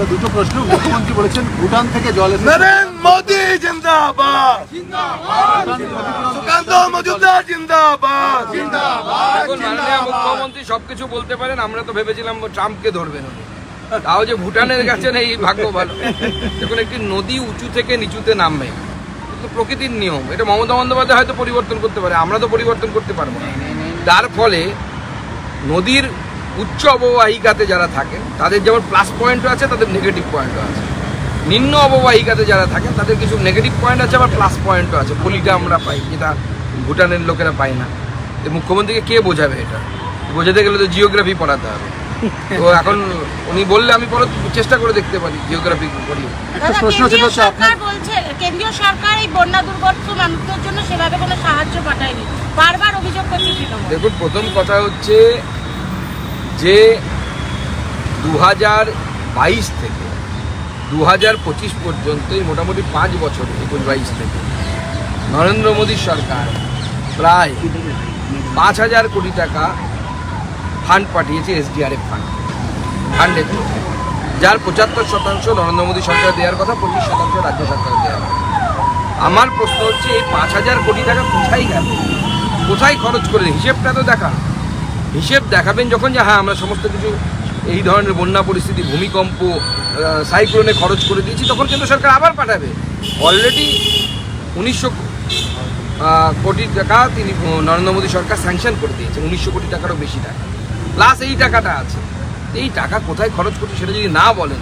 দাদা দুটো প্রশ্ন। মুখ্যমন্ত্রী বলেছেন ভুটান থেকে জল নরেন্দ্র মোদী জিন্দাবাদ। সুকান্ত মজুমদার জিন্দাবাদ। মুখ্যমন্ত্রী সবকিছু বলতে পারেন আমরা তো ভেবেছিলাম ট্রাম্পকে ধরবেন তাও যে ভুটানের কাছে নেই ভাগ্য ভালো। দেখুন একটি নদী উঁচু থেকে নিচুতে নামবে। কিন্তু প্রকৃতির নিয়ম এটা মমতা বন্দ্যোপাধ্যায় হয়তো পরিবর্তন করতে পারে আমরা তো পরিবর্তন করতে পারব না। তার ফলে নদীর উচ্চ অববাহিকাতে যারা থাকেন তাদের যেমন প্লাস পয়েন্টও আছে তাদের নেগেটিভ পয়েন্টও আছে। নিম্ন অববাহিকাতে যারা থাকেন তাদের কিছু নেগেটিভ পয়েন্ট আছে আবার প্লাস পয়েন্টও আছে। পলিটা আমরা পাই যেটা ভুটানের লোকেরা পায় না। তো মুখ্যমন্ত্রীকে কে বোঝাবে এটা? বোঝাতে গেলে তো জিওগ্রাফি পড়াতে হবে। তো এখন উনি বললে আমি পরে চেষ্টা করে দেখতে পারি জিওগ্রাফি পড়ি একটা প্রশ্ন আপনার সরকার বলছে কেন্দ্রীয় সরকার এই বন্যা দুর্গত মানুষদের জন্য সেভাবে কোনো সাহায্য পাঠায়নি। বারবার অভিযোগ করছে দেখুন প্রথম কথা হচ্ছে যে দু হাজার বাইশ থেকে দু হাজার পঁচিশ পর্যন্ত এই মোটামুটি পাঁচ বছর একুশ বাইশ থেকে নরেন্দ্র মোদীর সরকার প্রায় পাঁচ হাজার কোটি টাকা ফান্ড পাঠিয়েছে এসডিআরএফ ফান্ড ফান্ডের যার পঁচাত্তর শতাংশ নরেন্দ্র মোদী সরকার দেওয়ার কথা, পঁচিশ শতাংশ রাজ্য সরকার দেওয়ার কথা। আমার প্রশ্ন হচ্ছে, এই পাঁচ হাজার কোটি টাকা কোথায় গেল? কোথায় খরচ করে হিসেবটা তো দেখান। হিসেব দেখাবেন যখন যে হ্যাঁ আমরা সমস্ত কিছু এই ধরনের বন্যা পরিস্থিতি, ভূমিকম্প সাইক্লোনে খরচ করে দিয়েছি, তখন কেন্দ্র সরকার আবার পাঠাবে। অলরেডি উনিশশো কোটি টাকা তিনি নরেন্দ্র মোদী সরকার স্যাংশন করে দিয়েছে, উনিশশো কোটি টাকারও বেশি টাকা। প্লাস এই টাকাটা আছে। এই টাকা কোথায় খরচ করছে সেটা যদি না বলেন,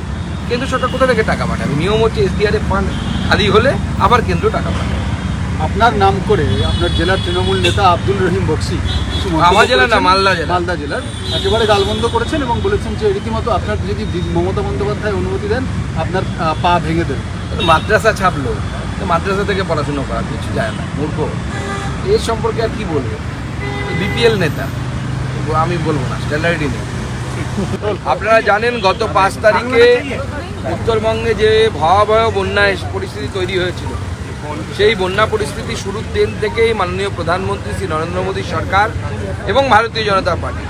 কেন্দ্র সরকার কোথা থেকে টাকা পাঠাবে? নিয়ম হচ্ছে এসডিআরএফ ফান্ড খালি হলে আবার কেন্দ্র টাকা পাঠাবে। আপনার নাম করে আপনার জেলার তৃণমূল নেতা আব্দুল রহিম বক্সি আমার জেলা না, মালদা জেলা। মালদা জেলার। একেবারে গালবন্ধ করেছেন এবং বলেছেন যে রীতিমতো আপনার যদি মমতা বন্দ্যোপাধ্যায় অনুমতি দেন আপনার পা ভেঙে দেবে। মাদ্রাসা ছাপলো। তো মাদ্রাসা থেকে পড়াশুনো করা কিছু যায় না মূর্খ। এর সম্পর্কে আর কি বলব? বিপিএল নেতা। আমি বলব না স্ট্যান্ডার্ডই নেই। আপনারা জানেন গত পাঁচ তারিখে উত্তরবঙ্গে যে ভয়াবহ বন্যা এস- পরিস্থিতি তৈরি হয়েছিল। সেই বন্যা পরিস্থিতি শুরুর দিন থেকেই মাননীয় প্রধানমন্ত্রী শ্রী নরেন্দ্র মোদী সরকার এবং ভারতীয় জনতা পার্টি।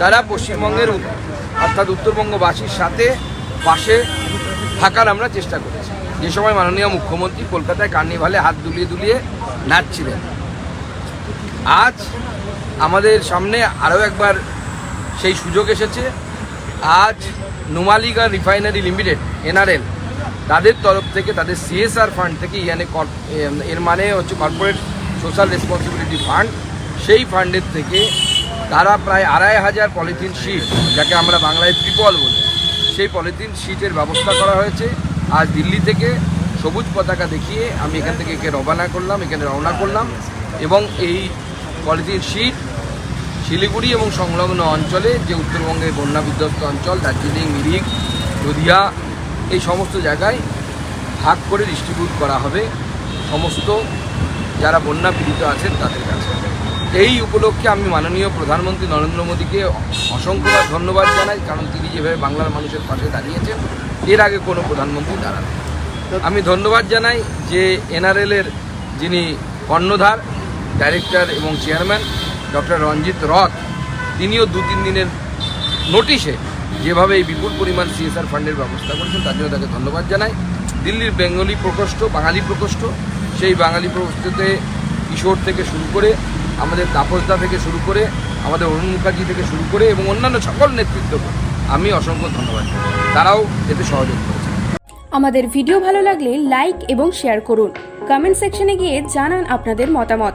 তারা পশ্চিমবঙ্গের অর্থাৎ উত্তরবঙ্গবাসীর সাথে পাশে থাকার আমরা চেষ্টা করেছি। যে সময় মাননীয় মুখ্যমন্ত্রী কলকাতায় কার্নিভালে হাত দুলিয়ে দুলিয়ে নাচছিলেন। আজ আমাদের সামনে আরও একবার সেই সুযোগ এসেছে। আজ নুমালিগা রিফাইনারি লিমিটেড, এনআরএল তাদের তরফ থেকে, তাদের সিএসআর ফান্ড থেকে ইয়ানে এর মানে হচ্ছে কর্পোরেট সোশ্যাল রেসপন্সিবিলিটি ফান্ড সেই ফান্ডের থেকে তারা প্রায় আড়াই হাজার পলিথিন শিট যাকে আমরা বাংলায় ত্রিপল বলি, সেই পলিথিন শিটের ব্যবস্থা করা হয়েছে। আজ দিল্লি থেকে সবুজ পতাকা দেখিয়ে আমি এখান থেকে একে রবানা করলাম, এখানে রওনা করলাম এবং এই পলিথিন শিট শিলিগুড়ি এবং সংলগ্ন অঞ্চলে, যে উত্তরবঙ্গের বন্যা বিধ্বস্ত অঞ্চল, দার্জিলিং, মিরিক, নদিয়া এই সমস্ত জায়গায় ভাগ করে ডিস্ট্রিবিউট করা হবে। সমস্ত যারা বন্যা পীড়িত আছেন তাদের কাছে। এই উপলক্ষে আমি মাননীয় প্রধানমন্ত্রী নরেন্দ্র মোদীকে অসংখ্যবার ধন্যবাদ জানাই, কারণ তিনি যেভাবে বাংলার মানুষের পাশে দাঁড়িয়েছেন, এর আগে কোনো প্রধানমন্ত্রী দাঁড়ান আমি ধন্যবাদ জানাই যে এনআরএলের যিনি কর্ণধার ডাইরেক্টর এবং চেয়ারম্যান ডক্টর রঞ্জিত রথ, তিনিও দু তিন দিনের নোটিশে যেভাবে এই বিপুল পরিমাণ সিএসআর ফান্ডের ব্যবস্থা করেছেন, তার জন্য তাকে ধন্যবাদ জানাই। দিল্লির বেঙ্গলি প্রকোষ্ঠ, বাঙালি প্রকোষ্ঠ, সেই বাঙালি প্রকোষ্ঠতে কিশোর থেকে শুরু করে, আমাদের তাপসদা থেকে শুরু করে, আমাদের অরুণ মুখার্জি থেকে শুরু করে এবং অন্যান্য সকল নেতৃত্বকে আমি অসংখ্য ধন্যবাদ। তারাও এতে সহযোগ করেছে আমাদের ভিডিও ভালো লাগলে লাইক এবং শেয়ার করুন। কমেন্ট সেকশনে গিয়ে জানান আপনাদের মতামত।